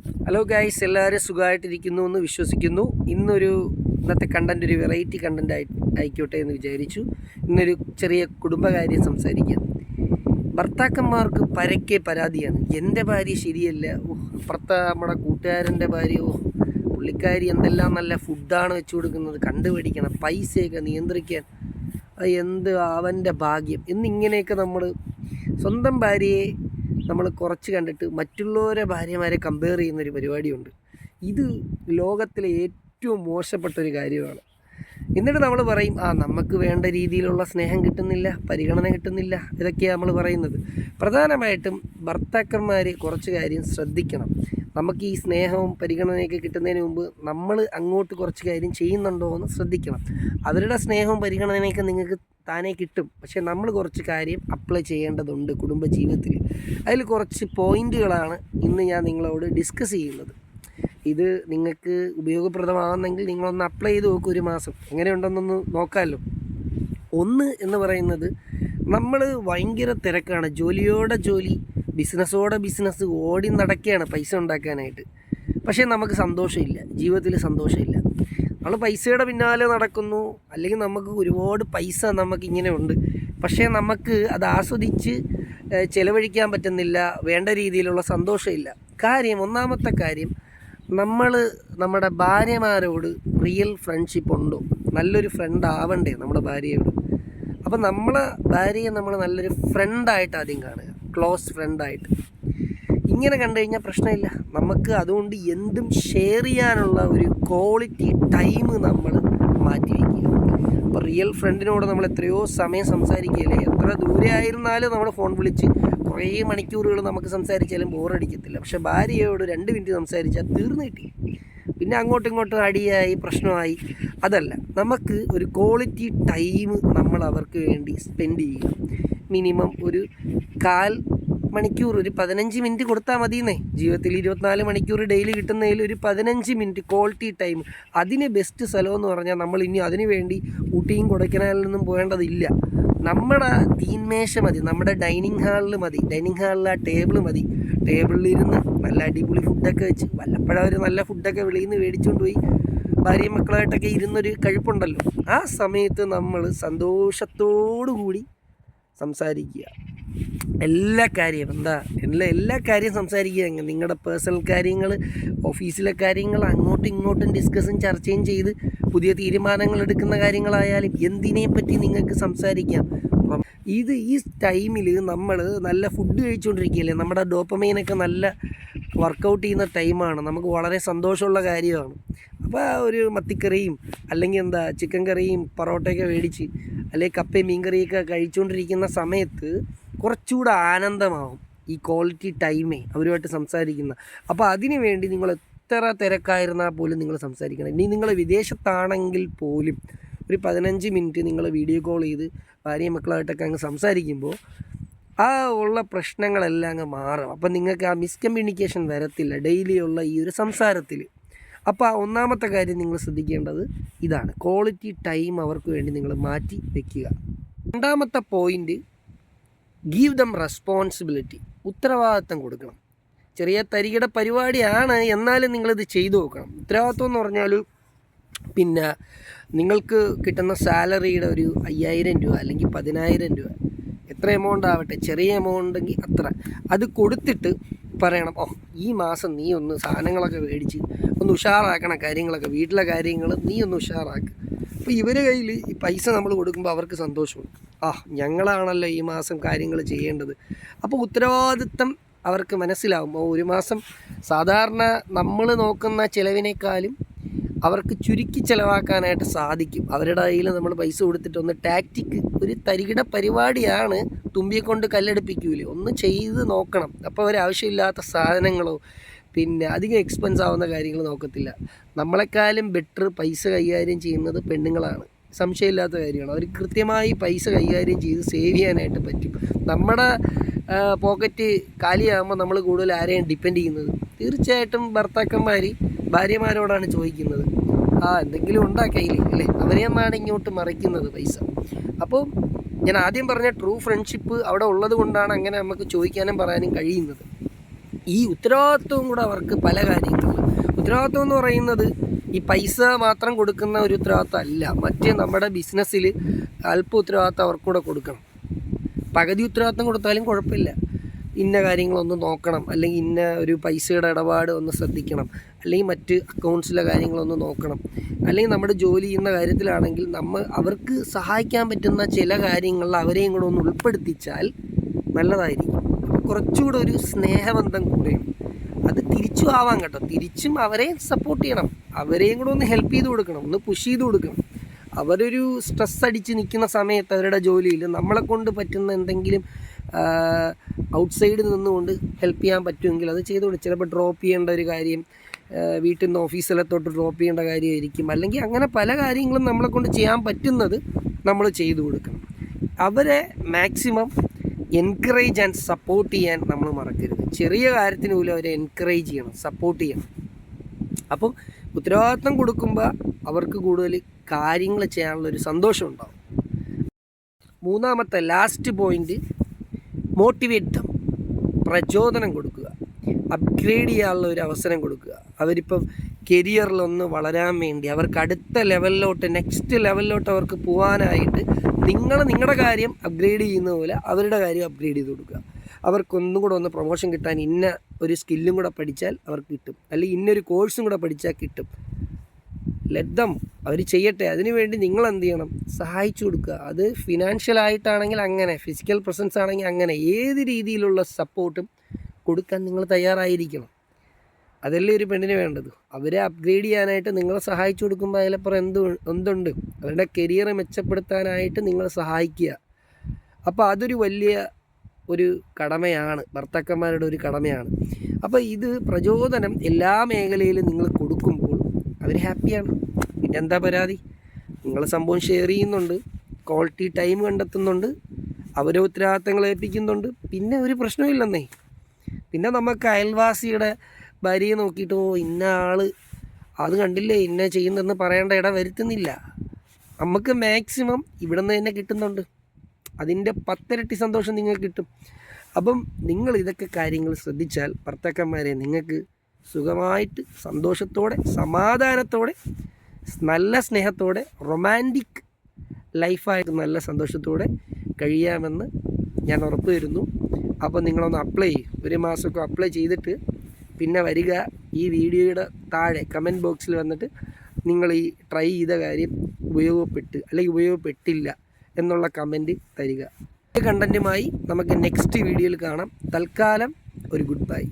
Hello guys എല്ലാവരും സുഖമായിട്ടിരിക്കുന്നു എന്ന് വിശ്വസിക്കുന്നു. ഇന്നൊരു ഇന്നത്തെ കണ്ടന്റ് ഒരു വെറൈറ്റി കണ്ടന്റ് ആയി ആയിക്കോട്ടെ എന്ന് വിചാരിച്ചു. ഇന്നൊരു ചെറിയ കുടുംബകാര്യം സംസാരിക്കാം. ഭർത്താക്കന്മാർക്ക് പരക്കെ പരാതിയാണ്. എന്റെ ഭാര്യ ശരിയല്ല. ഓഹ് ഭർത്ത നമ്മുടെ കൂട്ടുകാരന്റെ ഭാര്യ ഓഹ് പുള്ളിക്കാരി എന്തെല്ലാം നല്ല ഫുഡാണ് വെച്ച് കൊടുക്കുന്നത് കണ്ടുപിടിക്കണം. പൈസയൊക്കെ നിയന്ത്രിക്കാൻ. അത് എന്ത് അവന്റെ ഭാഗ്യം. എന്നിങ്ങനെയൊക്കെ നമ്മൾ സ്വന്തം ഭാര്യയെ നമ്മൾ കുറച്ച് കണ്ടിട്ട് മറ്റുള്ളവരെ ഭാര്യമാരെ കമ്പയർ ചെയ്യുന്നൊരു പരിപാടിയുണ്ട്. ഇത് ലോകത്തിലെ ഏറ്റവും മോശപ്പെട്ട ഒരു കാര്യമാണ്. എന്നിട്ട് നമ്മൾ പറയും ആ നമുക്ക് വേണ്ട രീതിയിലുള്ള സ്നേഹം കിട്ടുന്നില്ല പരിഗണന കിട്ടുന്നില്ല ഇതൊക്കെയാണ് നമ്മൾ പറയുന്നത്. പ്രധാനമായിട്ടും ഭർത്താക്കന്മാർ കുറച്ച് കാര്യം ശ്രദ്ധിക്കണം. നമുക്ക് ഈ സ്നേഹവും പരിഗണനയൊക്കെ കിട്ടുന്നതിന് മുമ്പ് നമ്മൾ അങ്ങോട്ട് കുറച്ച് കാര്യം ചെയ്യുന്നുണ്ടോ എന്ന് ശ്രദ്ധിക്കണം. അവരുടെ സ്നേഹവും പരിഗണനയൊക്കെ നിങ്ങൾക്ക് താനേ കിട്ടും. പക്ഷേ നമ്മൾ കുറച്ച് കാര്യം അപ്ലൈ ചെയ്യേണ്ടതുണ്ട് കുടുംബജീവിതത്തിൽ. അതിൽ കുറച്ച് പോയിന്റുകളാണ് ഇന്ന് ഞാൻ നിങ്ങളോട് ഡിസ്കസ് ചെയ്യുന്നത്. ഇത് നിങ്ങൾക്ക് ഉപയോഗപ്രദമാകുന്നെങ്കിൽ നിങ്ങളൊന്ന് അപ്ലൈ ചെയ്ത് നോക്കും ഒരു മാസം. എങ്ങനെയുണ്ടെന്നൊന്ന് നോക്കാമല്ലോ ഒന്ന് എന്ന് പറയുന്നത് നമ്മൾ ഭയങ്കര തിരക്കാണ്. ജോലിയോടെ ജോലി ബിസിനസ്സോടെ ബിസിനസ് ഓടി നടക്കുകയാണ് പൈസ ഉണ്ടാക്കാനായിട്ട്. പക്ഷേ നമുക്ക് സന്തോഷമില്ല. ജീവിതത്തിൽ സന്തോഷമില്ല. നമ്മൾ പൈസയുടെ പിന്നാലെ നടക്കുന്നു. അല്ലെങ്കിൽ നമുക്ക് ഒരുപാട് പൈസ നമുക്ക് ഇങ്ങനെ ഉണ്ട്. പക്ഷേ നമുക്ക് അത് ആസ്വദിച്ച് ചിലവഴിക്കാൻ പറ്റുന്നില്ല. വേണ്ട രീതിയിലുള്ള സന്തോഷമില്ല. കാര്യം ഒന്നാമത്തെ കാര്യം നമ്മൾ നമ്മുടെ ഭാര്യമാരോട് റിയൽ ഫ്രണ്ട്ഷിപ്പ് ഉണ്ടോ? നല്ലൊരു ഫ്രണ്ട് ആവണ്ടേ നമ്മുടെ ഭാര്യയോട്? അപ്പം നമ്മളെ ഭാര്യയെ നമ്മൾ നല്ലൊരു ഫ്രണ്ടായിട്ട് ആദ്യം കാണുക. ക്ലോസ് ഫ്രണ്ടായിട്ട് ഇങ്ങനെ കണ്ടു കഴിഞ്ഞാൽ പ്രശ്നമില്ല. നമുക്ക് അതുകൊണ്ട് എന്തും ഷെയർ ചെയ്യാനുള്ള ഒരു ക്വാളിറ്റി ടൈം നമ്മൾ മാറ്റി വയ്ക്കുക അപ്പോൾ റിയൽ ഫ്രണ്ടിനോട് നമ്മൾ എത്രയോ സമയം സംസാരിക്കുകയല്ലേ? എത്ര ദൂരെ ആയിരുന്നാലും നമ്മൾ ഫോൺ വിളിച്ച് കുറേ മണിക്കൂറുകൾ നമുക്ക് സംസാരിച്ചാലും ബോറടിക്കത്തില്ല പക്ഷേ ഭാര്യയോട് രണ്ട് മിനിറ്റ് സംസാരിച്ചാൽ തീർന്നു കിട്ടി. പിന്നെ അങ്ങോട്ടും ഇങ്ങോട്ടും അടിയായി പ്രശ്നമായി. അതല്ല നമുക്ക് ഒരു ക്വാളിറ്റി ടൈം നമ്മൾ അവർക്ക് വേണ്ടി സ്പെൻഡ് ചെയ്യുക. മിനിമം ഒരു കാൽ മണിക്കൂർ ഒരു പതിനഞ്ച് മിനിറ്റ് കൊടുത്താൽ മതിയെന്നേ. ജീവിതത്തിൽ ഇരുപത്തിനാല് മണിക്കൂർ ഡെയിലി കിട്ടുന്നതിൽ ഒരു പതിനഞ്ച് മിനിറ്റ് ക്വാളിറ്റി ടൈം അതിന് ബെസ്റ്റ് സ്ഥലം എന്ന് പറഞ്ഞാൽ നമ്മൾ ഇനി അതിനു വേണ്ടി ഊട്ടിയും കൊടൈക്കനാലിൽ പോകേണ്ടതില്ല. നമ്മുടെ തീന്മേശ മതി നമ്മുടെ ഡൈനിങ് ഹാളിൽ മതി. ഡൈനിങ് ഹാളിൽ ആ ടേബിൾ മതി. ടേബിളിലിരുന്ന് നല്ല അടിപൊളി ഫുഡൊക്കെ വെച്ച് വല്ലപ്പോഴും അവർ നല്ല ഫുഡൊക്കെ വെളിയിൽ നിന്ന് മേടിച്ചുകൊണ്ട് പോയി ഭാര്യയും മക്കളായിട്ടൊക്കെ ഇരുന്നൊരു കഴിപ്പുണ്ടല്ലോ. ആ സമയത്ത് നമ്മൾ സന്തോഷത്തോടു കൂടി സംസാരിക്കുക. എല്ലാ കാര്യം എന്താ എല്ലാ എല്ലാ കാര്യം സംസാരിക്കുക. നിങ്ങളുടെ പേഴ്സണൽ കാര്യങ്ങൾ ഓഫീസിലെ കാര്യങ്ങൾ അങ്ങോട്ടും ഇങ്ങോട്ടും ഡിസ്കസും ചർച്ചയും ചെയ്ത് പുതിയ തീരുമാനങ്ങൾ എടുക്കുന്ന കാര്യങ്ങളായാലും എന്തിനെ പറ്റി നിങ്ങൾക്ക് സംസാരിക്കാം? ഇത് ഈ ടൈമിൽ നമ്മൾ നല്ല ഫുഡ് കഴിച്ചുകൊണ്ടിരിക്കുകയല്ലേ നമ്മുടെ ഡോപ്പമൈനൊക്കെ നല്ല വർക്കൗട്ട് ചെയ്യുന്ന ടൈമാണ് നമുക്ക് വളരെ സന്തോഷമുള്ള കാര്യമാണ്. അപ്പോൾ ഒരു മത്തിക്കറിയും അല്ലെങ്കിൽ എന്താ ചിക്കൻ കറിയും പൊറോട്ടയൊക്കെ മേടിച്ച് അല്ലെങ്കിൽ കപ്പയും മീൻകറിയൊക്കെ കഴിച്ചുകൊണ്ടിരിക്കുന്ന സമയത്ത് കുറച്ചുകൂടെ ആനന്ദമാവും ഈ ക്വാളിറ്റി ടൈമേ അവരുമായിട്ട് സംസാരിക്കുന്ന. അപ്പോൾ അതിനു വേണ്ടി നിങ്ങൾ എത്ര തിരക്കായിരുന്നാൽ പോലും നിങ്ങൾ സംസാരിക്കണം. ഇനി നിങ്ങൾ വിദേശത്താണെങ്കിൽ പോലും ഒരു പതിനഞ്ച് മിനിറ്റ് നിങ്ങൾ വീഡിയോ കോൾ ചെയ്ത് ഭാര്യയും മക്കളായിട്ടൊക്കെ അങ്ങ് സംസാരിക്കുമ്പോൾ ആ ഉള്ള പ്രശ്നങ്ങളെല്ലാം അങ്ങ് മാറും. അപ്പം നിങ്ങൾക്ക് ആ മിസ്കമ്മ്യൂണിക്കേഷൻ വരത്തില്ല ഡെയിലിയുള്ള ഈ ഒരു സംസാരത്തിൽ അപ്പോൾ ആ ഒന്നാമത്തെ കാര്യം നിങ്ങൾ ശ്രദ്ധിക്കേണ്ടത് ഇതാണ്. ക്വാളിറ്റി ടൈം അവർക്ക് വേണ്ടി നിങ്ങൾ മാറ്റി വയ്ക്കുക രണ്ടാമത്തെ പോയിന്റ് ഗീവ് ദം റെസ്പോൺസിബിലിറ്റി ഉത്തരവാദിത്തം കൊടുക്കണം. ചെറിയ തരികിട പരിപാടിയാണ് എന്നാലും നിങ്ങളിത് ചെയ്തു നോക്കണം. ഉത്തരവാദിത്വം എന്ന് പറഞ്ഞാൽ പിന്നെ നിങ്ങൾക്ക് കിട്ടുന്ന സാലറിയുടെ ഒരു അയ്യായിരം രൂപ അല്ലെങ്കിൽ പതിനായിരം രൂപ. എത്ര എമൗണ്ട് ആവട്ടെ ചെറിയ എമൗണ്ട് എങ്കിൽ അത്ര. അത് കൊടുത്തിട്ട് പറയണം ഓ ഈ മാസം നീ ഒന്ന് സാധനങ്ങളൊക്കെ മേടിച്ച് ഒന്ന് ഉഷാറാക്കണം കാര്യങ്ങളൊക്കെ വീട്ടിലെ കാര്യങ്ങൾ നീ ഒന്ന് ഉഷാറാക്കുക അപ്പോൾ ഇവരുടെ കയ്യിൽ ഈ പൈസ നമ്മൾ കൊടുക്കുമ്പോൾ അവർക്ക് സന്തോഷമുണ്ട്. ആ ഞങ്ങളാണല്ലോ ഈ മാസം കാര്യങ്ങൾ ചെയ്യേണ്ടത്. അപ്പോൾ ഉത്തരവാദിത്തം അവർക്ക് മനസ്സിലാവും. ഓ ഒരു മാസം സാധാരണ നമ്മൾ നോക്കുന്ന ചിലവിനേക്കാളും അവർക്ക് ചുരുക്കി ചിലവാക്കാനായിട്ട് സാധിക്കും. അവരുടെ കയ്യിൽ നമ്മൾ പൈസ കൊടുത്തിട്ട് ഒന്ന് ടാക്റ്റിക് ഒരു തരികിട പരിപാടിയാണ് തുമ്പിയെ കൊണ്ട് കല്ലെടുപ്പിക്കൂലേ. ഒന്ന് ചെയ്ത് നോക്കണം. അപ്പോൾ അവർ ആവശ്യമില്ലാത്ത സാധനങ്ങളോ പിന്നെ അധികം എക്സ്പെൻസ് ആവുന്ന കാര്യങ്ങൾ നോക്കത്തില്ല. നമ്മളെക്കാളും ബെറ്റർ പൈസ കൈകാര്യം ചെയ്യുന്നത് പെണ്ണുങ്ങളാണ്. സംശയമില്ലാത്ത കാര്യമാണ്. അവർ കൃത്യമായി പൈസ കൈകാര്യം ചെയ്ത് സേവ് ചെയ്യാനായിട്ട് പറ്റും. നമ്മുടെ പോക്കറ്റ് കാലിയാകുമ്പോൾ നമ്മൾ കൂടുതൽ ആരെയാണ് ഡിപ്പെൻഡ് ചെയ്യുന്നത്? തീർച്ചയായിട്ടും ഭർത്താക്കന്മാർ ഭാര്യമാരോടാണ് ചോദിക്കുന്നത്. ആ എന്തെങ്കിലും ഉണ്ടാ കയ്യിൽ അല്ലേ? അവരെയാണ് ഇങ്ങോട്ട് മറിക്കുന്നത് പൈസ. അപ്പോൾ ഞാൻ ആദ്യം പറഞ്ഞ ട്രൂ ഫ്രണ്ട്ഷിപ്പ് അവിടെ ഉള്ളത് കൊണ്ടാണ് അങ്ങനെ നമുക്ക് ചോദിക്കാനും പറയാനും കഴിയുന്നത്. ഈ ഉത്തരവാദിത്വവും കൂടെ അവർക്ക് പല കാര്യങ്ങളിലും ഉത്തരവാദിത്വം എന്ന് പറയുന്നത് ഈ പൈസ മാത്രം കൊടുക്കുന്ന ഒരു ഉത്തരവാദിത്വം അല്ല. മറ്റേ നമ്മുടെ ബിസിനസ്സിൽ അല്പ ഉത്തരവാദിത്വം അവർക്കൂടെ കൊടുക്കണം. പകുതി ഉത്തരവാദിത്വം കൊടുത്താലും കുഴപ്പമില്ല. ഇന്ന കാര്യങ്ങളൊന്ന് നോക്കണം. അല്ലെങ്കിൽ ഇന്ന ഒരു പൈസയുടെ ഇടപാട് ഒന്ന് ശ്രദ്ധിക്കണം. അല്ലെങ്കിൽ മറ്റ് അക്കൗണ്ട്സിലെ കാര്യങ്ങളൊന്ന് നോക്കണം. അല്ലെങ്കിൽ നമ്മുടെ ജോലി ചെയ്യുന്ന കാര്യത്തിലാണെങ്കിൽ നമ്മൾ അവർക്ക് സഹായിക്കാൻ പറ്റുന്ന ചില കാര്യങ്ങളിൽ അവരെയും കൂടെ ഒന്ന് ഉൾപ്പെടുത്തിച്ചാൽ നല്ലതായിരിക്കും. കുറച്ചുകൂടെ ഒരു സ്നേഹബന്ധം കൂടെയും അത് തിരിച്ചും ആവാം കേട്ടോ. തിരിച്ചും അവരെ സപ്പോർട്ട് ചെയ്യണം. അവരെയും കൂടെ ഒന്ന് ഹെൽപ്പ് ചെയ്ത് കൊടുക്കണം. ഒന്ന് പുഷ് ചെയ്ത് കൊടുക്കണം. അവരൊരു സ്ട്രെസ് അടിച്ച് നിൽക്കുന്ന സമയത്ത് അവരുടെ ജോലിയിൽ നമ്മളെ കൊണ്ട് പറ്റുന്ന എന്തെങ്കിലും ഔട്ട്സൈഡിൽ നിന്നുകൊണ്ട് ഹെൽപ്പ് ചെയ്യാൻ പറ്റുമെങ്കിൽ അത് ചെയ്ത് കൊടുക്കും ചിലപ്പോൾ ഡ്രോപ്പ് ചെയ്യേണ്ട ഒരു കാര്യം വീട്ടിൽ നിന്ന് ഓഫീസിലെത്തോട്ട് ഡ്രോപ്പ് ചെയ്യേണ്ട കാര്യമായിരിക്കും. അല്ലെങ്കിൽ അങ്ങനെ പല കാര്യങ്ങളും നമ്മളെ കൊണ്ട് ചെയ്യാൻ പറ്റുന്നത് നമ്മൾ ചെയ്തു കൊടുക്കണം. അവരെ മാക്സിമം എൻകറേജ് ആൻഡ് സപ്പോർട്ട് ചെയ്യാൻ നമ്മൾ മറക്കരുത്. ചെറിയ കാര്യത്തിന് പോലും അവരെ എൻകറേജ് ചെയ്യണം സപ്പോർട്ട് ചെയ്യണം. അപ്പം ഉത്തരവാദിത്വം കൊടുക്കുമ്പോൾ അവർക്ക് കൂടുതൽ കാര്യങ്ങൾ ചെയ്യാനുള്ള ഒരു സന്തോഷം ഉണ്ടാവും. മൂന്നാമത്തെ ലാസ്റ്റ് പോയിന്റ് മോട്ടിവേറ്റ് ദം പ്രചോദനം കൊടുക്കുക. അപ്ഗ്രേഡ് ചെയ്യാനുള്ള ഒരു അവസരം കൊടുക്കുക. അവരിപ്പം കരിയറിലൊന്ന് വളരാൻ വേണ്ടി അവർക്ക് അടുത്ത ലെവലിലോട്ട് നെക്സ്റ്റ് ലെവലിലോട്ട് അവർക്ക് പോകാനായിട്ട് നിങ്ങൾ നിങ്ങളുടെ കാര്യം അപ്ഗ്രേഡ് ചെയ്യുന്ന പോലെ അവരുടെ കാര്യം അപ്ഗ്രേഡ് ചെയ്ത് കൊടുക്കുക. അവർക്കൊന്നും കൂടെ ഒന്ന് പ്രൊമോഷൻ കിട്ടാൻ ഇന്ന ഒരു സ്കില്ലും കൂടെ പഠിച്ചാൽ അവർക്ക് കിട്ടും. അല്ലെങ്കിൽ ഇന്നൊരു കോഴ്സും കൂടെ പഠിച്ചാൽ കിട്ടും. ലബ്ധം അവർ ചെയ്യട്ടെ. അതിനുവേണ്ടി നിങ്ങൾ എന്ത് ചെയ്യണം? സഹായിച്ചു കൊടുക്കുക. അത് ഫിനാൻഷ്യൽ ആയിട്ടാണെങ്കിൽ അങ്ങനെ ഫിസിക്കൽ പ്രസൻസ് ആണെങ്കിൽ അങ്ങനെ ഏത് രീതിയിലുള്ള സപ്പോർട്ടും കൊടുക്കാൻ നിങ്ങൾ തയ്യാറായിരിക്കണം. അതല്ലേ ഒരു പെണ്ണിന് വേണ്ടത്? അവരെ അപ്ഗ്രേഡ് ചെയ്യാനായിട്ട് നിങ്ങളെ സഹായിച്ചു കൊടുക്കുമ്പോൾ അതിലപ്പുറം എന്ത് എന്തുണ്ട്? അവരുടെ കരിയർ മെച്ചപ്പെടുത്താനായിട്ട് നിങ്ങളെ സഹായിക്കുക. അപ്പോൾ അതൊരു വലിയ ഒരു കടമയാണ്. ഭർത്താക്കന്മാരുടെ ഒരു കടമയാണ്. അപ്പോൾ ഇത് പ്രചോദനം എല്ലാ മേഖലയിലും നിങ്ങൾ കൊടുക്കുമ്പോൾ അവർ ഹാപ്പിയാണ് പിന്നെ എന്താ പരാതി? നിങ്ങളെ സംഭവം ഷെയർ ചെയ്യുന്നുണ്ട്. ക്വാളിറ്റി ടൈം കണ്ടെത്തുന്നുണ്ട്. അവരെ ഉത്തരവാദിത്തങ്ങൾ ഏൽപ്പിക്കുന്നുണ്ട്. പിന്നെ ഒരു പ്രശ്നമില്ലെന്നേ പിന്നെ നമുക്ക് അയൽവാസിയുടെ ഭാര്യയെ നോക്കിയിട്ട് ഓ ഇന്ന ആൾ. അത് കണ്ടില്ലേ? ഇന്ന ചെയ്യുന്നെന്ന് പറയേണ്ട ഇട വരുത്തുന്നില്ല. നമുക്ക് മാക്സിമം ഇവിടെ നിന്ന് തന്നെ കിട്ടുന്നുണ്ട്. അതിന്റെ പത്തിരട്ടി സന്തോഷം നിങ്ങൾക്ക് കിട്ടും. അപ്പം നിങ്ങൾ ഇതൊക്കെ കാര്യങ്ങൾ ശ്രദ്ധിച്ചാൽ ഭർത്താക്കന്മാരെ നിങ്ങൾക്ക് സുഖമായിട്ട് സന്തോഷത്തോടെ സമാധാനത്തോടെ നല്ല സ്നേഹത്തോടെ റൊമാന്റിക് ലൈഫായിട്ട് നല്ല സന്തോഷത്തോടെ കഴിയാമെന്ന് ഞാൻ ഉറപ്പ് തരുന്നു അപ്പോൾ നിങ്ങളൊന്ന് അപ്ലൈ ചെയ്യും. ഒരു മാസമൊക്കെ അപ്ലൈ ചെയ്തിട്ട് പിന്നെ വരിക ഈ വീഡിയോയുടെ താഴെ കമന്റ് ബോക്സിൽ വന്നിട്ട് നിങ്ങൾ ഈ ട്രൈ ചെയ്ത കാര്യം ഉപയോഗപ്പെട്ട് അല്ലെങ്കിൽ ഉപയോഗപ്പെട്ടില്ല എന്നുള്ള കമന്റ് തരിക. കണ്ടന്റുമായി നമുക്ക് നെക്സ്റ്റ് വീഡിയോയിൽ കാണാം. തൽക്കാലം ഒരു ഗുഡ് ബൈ